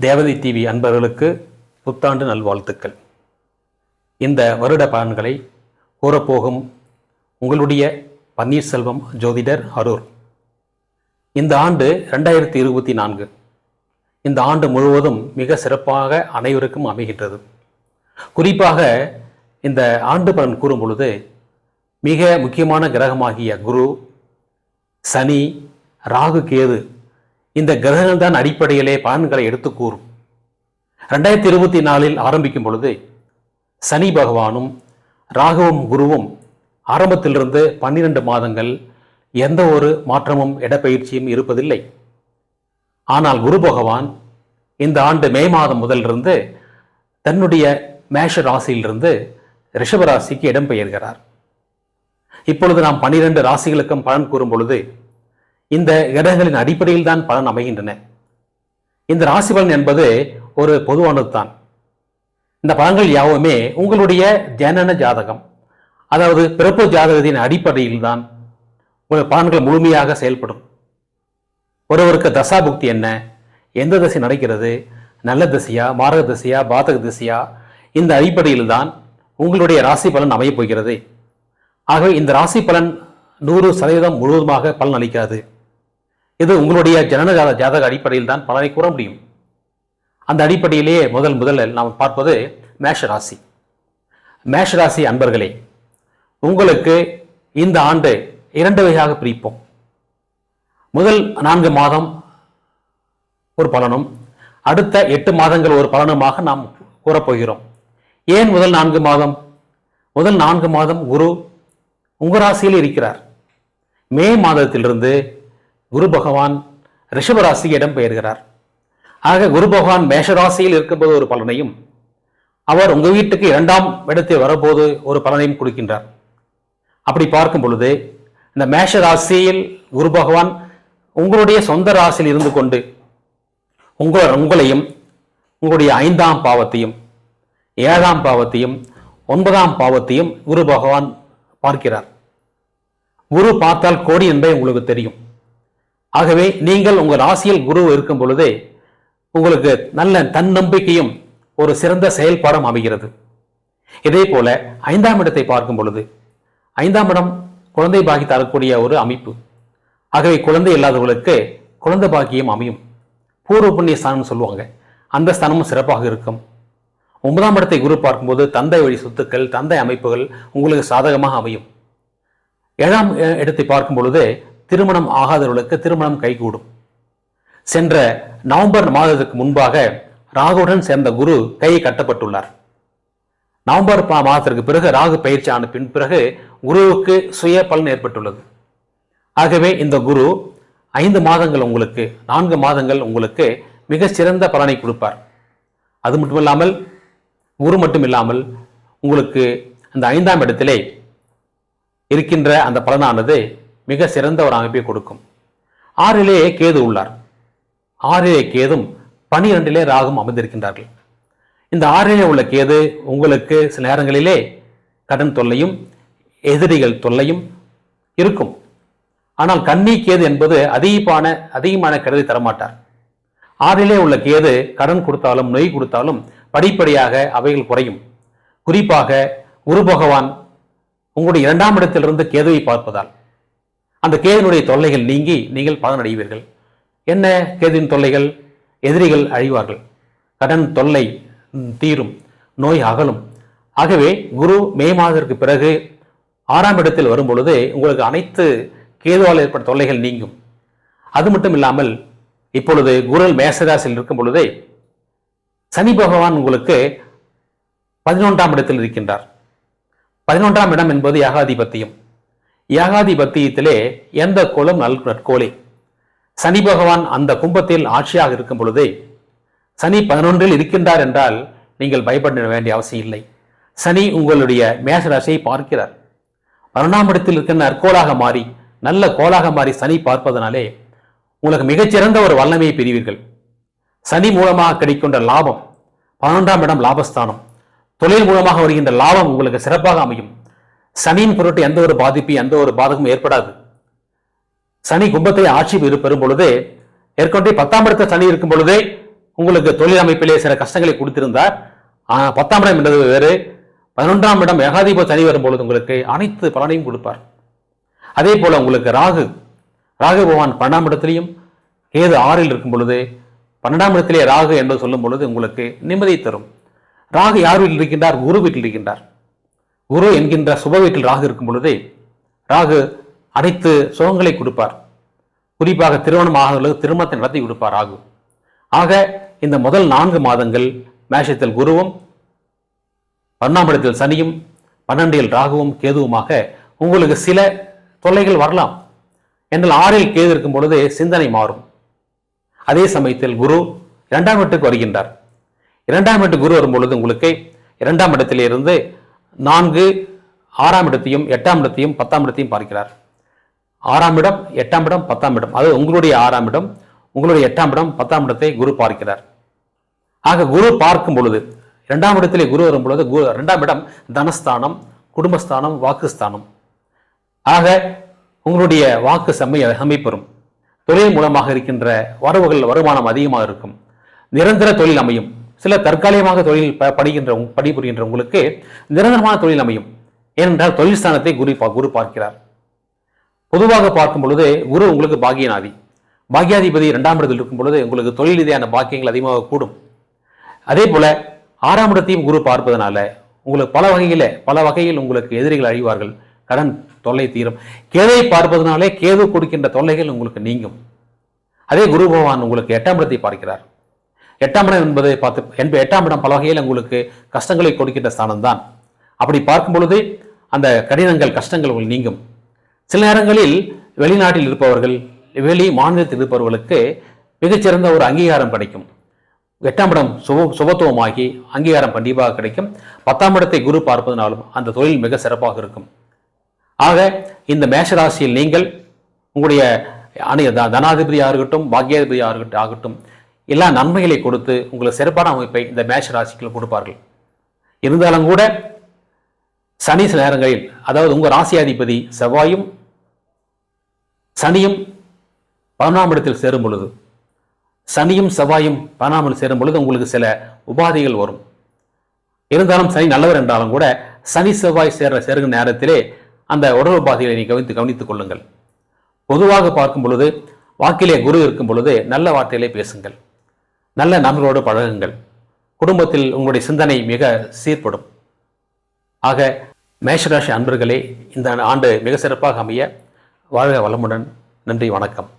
தேவதை டிவி அன்பர்களுக்கு புத்தாண்டு நல்வாழ்த்துக்கள். இந்த வருட பலன்களை கூறப்போகும் உங்களுடைய பன்னீர்செல்வம் ஜோதிடர் அரூர். இந்த ஆண்டு ரெண்டாயிரத்தி இருபத்தி நான்கு இந்த ஆண்டு முழுவதும் மிக சிறப்பாக அனைவருக்கும் அமைகின்றது. குறிப்பாக இந்த ஆண்டு பலன் கூறும் பொழுது மிக முக்கியமான கிரகமாகிய குரு சனி ராகு கேது இந்த கிரகங்கள் தான் அடிப்படையிலே பலன்களை எடுத்து கூறும். ரெண்டாயிரத்தி இருபத்தி நாலில் ஆரம்பிக்கும் பொழுது சனி பகவானும் ராகுவும் குருவும் ஆரம்பத்திலிருந்து பன்னிரண்டு மாதங்கள் எந்த ஒரு மாற்றமும் இடப்பெயர்ச்சியும் இருப்பதில்லை. ஆனால் குரு பகவான் இந்த ஆண்டு மே மாதம் முதலிருந்து தன்னுடைய மேஷ ராசியிலிருந்து ரிஷபராசிக்கு இடம்பெயர்கிறார். இப்பொழுது நாம் பன்னிரண்டு ராசிகளுக்கும் பலன் கூறும் பொழுது இந்த கிரகங்களின் அடிப்படையில் தான் பலன் அமைகின்றன. இந்த ராசி பலன் என்பது ஒரு பொதுவானது தான் இந்த பலன்கள் யாவுமே உங்களுடைய ஜனன ஜாதகம் அதாவது பிறப்பு ஜாதகத்தின் அடிப்படையில் தான் உங்கள் பலன்கள் முழுமையாக செயல்படும். ஒருவருக்கு தசாபுக்தி என்ன எந்த திசை நடக்கிறது நல்ல திசையா மாரக திசையா பாதக திசையா இந்த அடிப்படையில் தான் உங்களுடைய ராசி பலன் அமையப் போகிறது. ஆகவே இந்த ராசி பலன் நூறு சதவீதம் முழுவதுமாக பலன் அளிக்காது. இது உங்களுடைய ஜனன ஜாதக அடிப்படையில் தான் பலனை கூற முடியும். அந்த அடிப்படையிலேயே முதல் முதலில் நாம் பார்ப்பது மேஷராசி. மேஷராசி அன்பர்களே உங்களுக்கு இந்த ஆண்டு இரண்டு வகையாக பிரிப்போம். முதல் நான்கு மாதம் ஒரு பலனும் அடுத்த எட்டு மாதங்கள் ஒரு பலனுமாக நாம் கூறப்போகிறோம் ஏன் முதல் நான்கு மாதம்? முதல் நான்கு மாதம் குரு உங்க ராசியில் இருக்கிறார். மே மாதத்திலிருந்து குரு பகவான் ரிஷபராசி இடம்பெயர்கிறார் இடம் பெயர்கிறார். ஆக குரு பகவான் மேஷ ராசியில் இருக்கும்போது ஒரு பலனையும் அவர் உங்கள் வீட்டுக்கு இரண்டாம் இடத்தில் வரபோது ஒரு பலனையும் கொடுக்கின்றார். அப்படி பார்க்கும் பொழுது இந்த மேஷ ராசியில் குரு பகவான் உங்களுடைய சொந்த ராசியில் இருந்து கொண்டு உங்கள் உங்களையும் உங்களுடைய ஐந்தாம் பாவத்தையும் ஏழாம் பாவத்தையும் ஒன்பதாம் பாவத்தையும் குரு பகவான் பார்க்கிறார். குரு பார்த்தால் கோடி என்பதை உங்களுக்கு தெரியும். ஆகவே நீங்கள் உங்கள் ராசியில் குரு இருக்கும் பொழுது உங்களுக்கு நல்ல தன்னம்பிக்கையும் ஒரு சிறந்த செயல்பாடும் அமைகிறது. இதே போல ஐந்தாம் இடத்தை பார்க்கும் பொழுது ஐந்தாம் இடம் குழந்தை பாக்கி தரக்கூடிய ஒரு அமைப்பு. ஆகவே குழந்தை இல்லாதவர்களுக்கு குழந்தை பாக்கியம் அமையும். பூர்வ புண்ணிய ஸ்தானம்னு சொல்லுவாங்க. அந்த ஸ்தானமும் சிறப்பாக இருக்கும். ஒன்பதாம் இடத்தை குரு பார்க்கும்போது தந்தை வழி சொத்துக்கள் தந்தை அமைப்புகள் உங்களுக்கு சாதகமாக அமையும். ஏழாம் இடத்தை பார்க்கும் பொழுது திருமணம் ஆகாதவர்களுக்கு திருமணம் கைகூடும். சென்ற நவம்பர் மாதத்துக்கு முன்பாக ராகுடன் சேர்ந்த குரு கையை கட்டப்பட்டுள்ளார். நவம்பர் மாதத்திற்கு பிறகு ராகு பயிற்சி ஆன பின் பிறகு குருவுக்கு சுய பலன் ஏற்பட்டுள்ளது. ஆகவே இந்த குரு ஐந்து மாதங்கள் உங்களுக்கு நான்கு மாதங்கள் உங்களுக்கு மிக சிறந்த பலனை கொடுப்பார். அது மட்டும் இல்லாமல் குரு மட்டும் இல்லாமல் உங்களுக்கு அந்த ஐந்தாம் இடத்திலே இருக்கின்ற அந்த பலனானது மிக சிறந்த ஒரு அமைப்பை கொடுக்கும். ஆறிலே கேது உள்ளார். ஆறிலே கேதும் பனிரெண்டிலே ராகும் அமைந்திருக்கின்றார்கள் இந்த ஆறிலே உள்ள கேது உங்களுக்கு சில நேரங்களிலே கடன் தொல்லையும் எதிரிகள் தொல்லையும் இருக்கும். ஆனால் கன்னி கேது என்பது அதிகமான அதிகமான கருதை தரமாட்டார். ஆறிலே உள்ள கேது கடன் கொடுத்தாலும் நொய் கொடுத்தாலும் படிப்படியாக அவைகள் குறையும். குறிப்பாக குரு பகவான் உங்களுடைய இரண்டாம் இடத்திலிருந்து கேதுவை பார்ப்பதால். அந்த கேதுனுடைய தொல்லைகள் நீங்கி நீங்கள் பலனடைவீர்கள் என்ன கேதுவின் தொல்லைகள்? எதிரிகள் அழிவார்கள். கடன் தொல்லை தீரும் நோய் அகலும். ஆகவே குரு மே மாதத்திற்கு பிறகு ஆறாம் இடத்தில் வரும் பொழுது உங்களுக்கு அனைத்து கேதுவால் ஏற்பட்ட தொல்லைகள் நீங்கும். அது மட்டும் இல்லாமல் இப்பொழுது குரல் மேசராசியில் இருக்கும் பொழுதே சனி பகவான் உங்களுக்கு பதினொன்றாம் இடத்தில் இருக்கின்றார். பதினொன்றாம் இடம் என்பது யாகாதிபத்தியம். யாகாதிபத்தியத்திலே எந்த கோலம் நல் நற்கோலே சனி பகவான் அந்த கும்பத்தில் ஆட்சியாக இருக்கும் பொழுதே சனி பதினொன்றில் இருக்கின்றார் என்றால் நீங்கள் பயப்பட வேண்டிய அவசியம் இல்லை. சனி உங்களுடைய மேஷராசியை பார்க்கிறார். பன்னெண்டாம் இடத்தில் இருக்கின்ற நற்கோளாக மாறி நல்ல கோளாக மாறி சனி பார்ப்பதனாலே உங்களுக்கு மிகச்சிறந்த ஒரு வல்லமையை பெறுவீர்கள். சனி மூலமாக கிடைக்கின்ற லாபம் பன்னெண்டாம் இடம் லாபஸ்தானம். தொழில் மூலமாக வருகின்ற லாபம் உங்களுக்கு சிறப்பாக அமையும். சனியின் பொருட்டு எந்த ஒரு பாதிப்பு எந்த ஒரு பாதகமும் ஏற்படாது. சனி கும்பத்தை ஆட்சி பெறு- பெறும் பொழுது ஏற்கனவே பத்தாம் இடத்த சனி இருக்கும் பொழுதே உங்களுக்கு தொழில் அமைப்பிலே சில கஷ்டங்களை கொடுத்திருந்தார். பத்தாம் இடம் என்றது வேறு. பதினொன்றாம் இடம் ஏகாதிப சனி வரும்பொழுது உங்களுக்கு அனைத்து பலனையும் கொடுப்பார். அதே போல உங்களுக்கு ராகு ராகு பகவான் பன்னெண்டாம் இடத்திலையும் கேது ஆறில் இருக்கும் பொழுது பன்னெண்டாம் இடத்திலே ராகு என்று சொல்லும் பொழுது உங்களுக்கு நிம்மதியை தரும். ராகு யார் வீட்டில் இருக்கின்றார்? குரு வீட்டில் இருக்கின்றார். குரு என்கின்ற சுப வீட்டில் ராகு இருக்கும் பொழுதே ராகு அனைத்து சுகங்களை கொடுப்பார். குறிப்பாக திருமணம் ஆகிறவர்களுக்கு திருமணத்தை நடத்தி கொடுப்பார் ராகு. ஆக இந்த முதல் நான்கு மாதங்கள் மேஷத்தில் குருவும் பன்னெண்டாம் இடத்தில் சனியும் பன்னெண்டில் ராகுவும் கேதுவுமாக உங்களுக்கு சில தொல்லைகள் வரலாம். என்றால் ஆறில் கேது இருக்கும் பொழுது சிந்தனை மாறும். அதே சமயத்தில் குரு இரண்டாம் இடத்துக்கு வருகின்றார். இரண்டாம் இடத்து குரு வரும் பொழுது உங்களுக்கு இரண்டாம் இடத்திலிருந்து நான்கு ஆறாம் இடத்தையும் எட்டாம் இடத்தையும் பத்தாம் இடத்தையும் பார்க்கிறார். ஆறாம் இடம் எட்டாம் இடம் பத்தாம் இடம். அது உங்களுடைய ஆறாம் இடம் உங்களுடைய எட்டாம் இடம் பத்தாம் இடத்தை குரு பார்க்கிறார். ஆக குரு பார்க்கும் பொழுது இரண்டாம் இடத்திலே குரு வரும் பொழுது குரு இரண்டாம் இடம் தனஸ்தானம் குடும்பஸ்தானம் வாக்குஸ்தானம். ஆக உங்களுடைய வாக்கு செம்மை அமைப்பெறும் தொழில் மூலமாக இருக்கின்ற வரவுகள் வருமானம் அதிகமாக இருக்கும். நிரந்தர தொழில் அமையும். சில தற்காலிகமாக தொழில் ப- பணிகின்ற உங்- உங்களுக்கு நிரந்தரமான தொழில் அமையும். ஏனென்றால் தொழில் ஸ்தானத்தை குரு பா- குரு பார்க்கிறார். பொதுவாக பார்க்கும் பொழுது குரு உங்களுக்கு பாக்கியநாதி. பாக்கியாதிபதி இரண்டாம் இடத்தில் இருக்கும் பொழுது உங்களுக்கு தொழில் ரீதியான பாக்கியங்கள் அதிகமாக கூடும். அதே போல ஆறாம் இடத்தையும் குரு பார்ப்பதனால உங்களுக்கு பல வகையில் பல வகையில் உங்களுக்கு எதிரிகள் அழிவார்கள். கடன் தொல்லை தீரும். கேதை பார்ப்பதனாலே கேது கொடுக்கின்ற தொல்லைகள் உங்களுக்கு நீங்கும். அதே குரு பகவான் உங்களுக்கு எட்டாம் இடத்தை பார்க்கிறார். எட்டாம் இடம் என்பதை பார்த்து என்ப எட்டாம் இடம் பல வகையில் உங்களுக்கு கஷ்டங்களை கொடுக்கின்ற ஸ்தானம் தான் அப்படி பார்க்கும் பொழுது அந்த கடினங்கள் கஷ்டங்கள் உங்களுக்கு நீங்கும். சில நேரங்களில் வெளிநாட்டில் இருப்பவர்கள் வெளி மாநிலத்தில் இருப்பவர்களுக்கு மிகச்சிறந்த ஒரு அங்கீகாரம் கிடைக்கும். எட்டாம் இடம் சுப சுபத்துவமாகி அங்கீகாரம் கண்டிப்பாக கிடைக்கும். பத்தாம் இடத்தை குரு பார்ப்பதனாலும் அந்த தொழில் மிக சிறப்பாக இருக்கும். ஆக இந்த மேஷராசியில் நீங்கள் உங்களுடைய அணி த- தனாதிபதியாக இருக்கட்டும் பாக்கியாதிபதியாக இருக்கட்டும் ஆகட்டும் எல்லா நன்மைகளை கொடுத்து உங்களுக்கு சிறப்பான அமைப்பை இந்த மேஷ ராசிகள் கொடுப்பார்கள். இருந்தாலும் கூட சனி சில நேரங்களில் அதாவது உங்கள் ராசியாதிபதி செவ்வாயும் சனியும் பதினாம் இடத்தில் சேரும் பொழுது சனியும் செவ்வாயும் பதினொன்றாம் இடத்தில் சேரும் பொழுது உங்களுக்கு சில உபாதைகள் வரும். இருந்தாலும் சனி நல்லவர் என்றாலும் கூட சனி செவ்வாய் சேர சேருகிற நேரத்திலே அந்த உடல் உபாதைகளை நீ கவனித்து கவனித்துக் கொள்ளுங்கள். பொதுவாக பார்க்கும் பொழுது வாக்கிலே குரு இருக்கும் பொழுது நல்ல வார்த்தைகளை பேசுங்கள். நல்ல நண்பர்களோடு பழகுங்கள். குடும்பத்தில் உங்களுடைய சிந்தனை மிக சீர்படும். ஆக மேஷராசி அன்பர்களே இந்த ஆண்டு மிக சிறப்பாக அமைய வாழ்க வளமுடன். நன்றி வணக்கம்.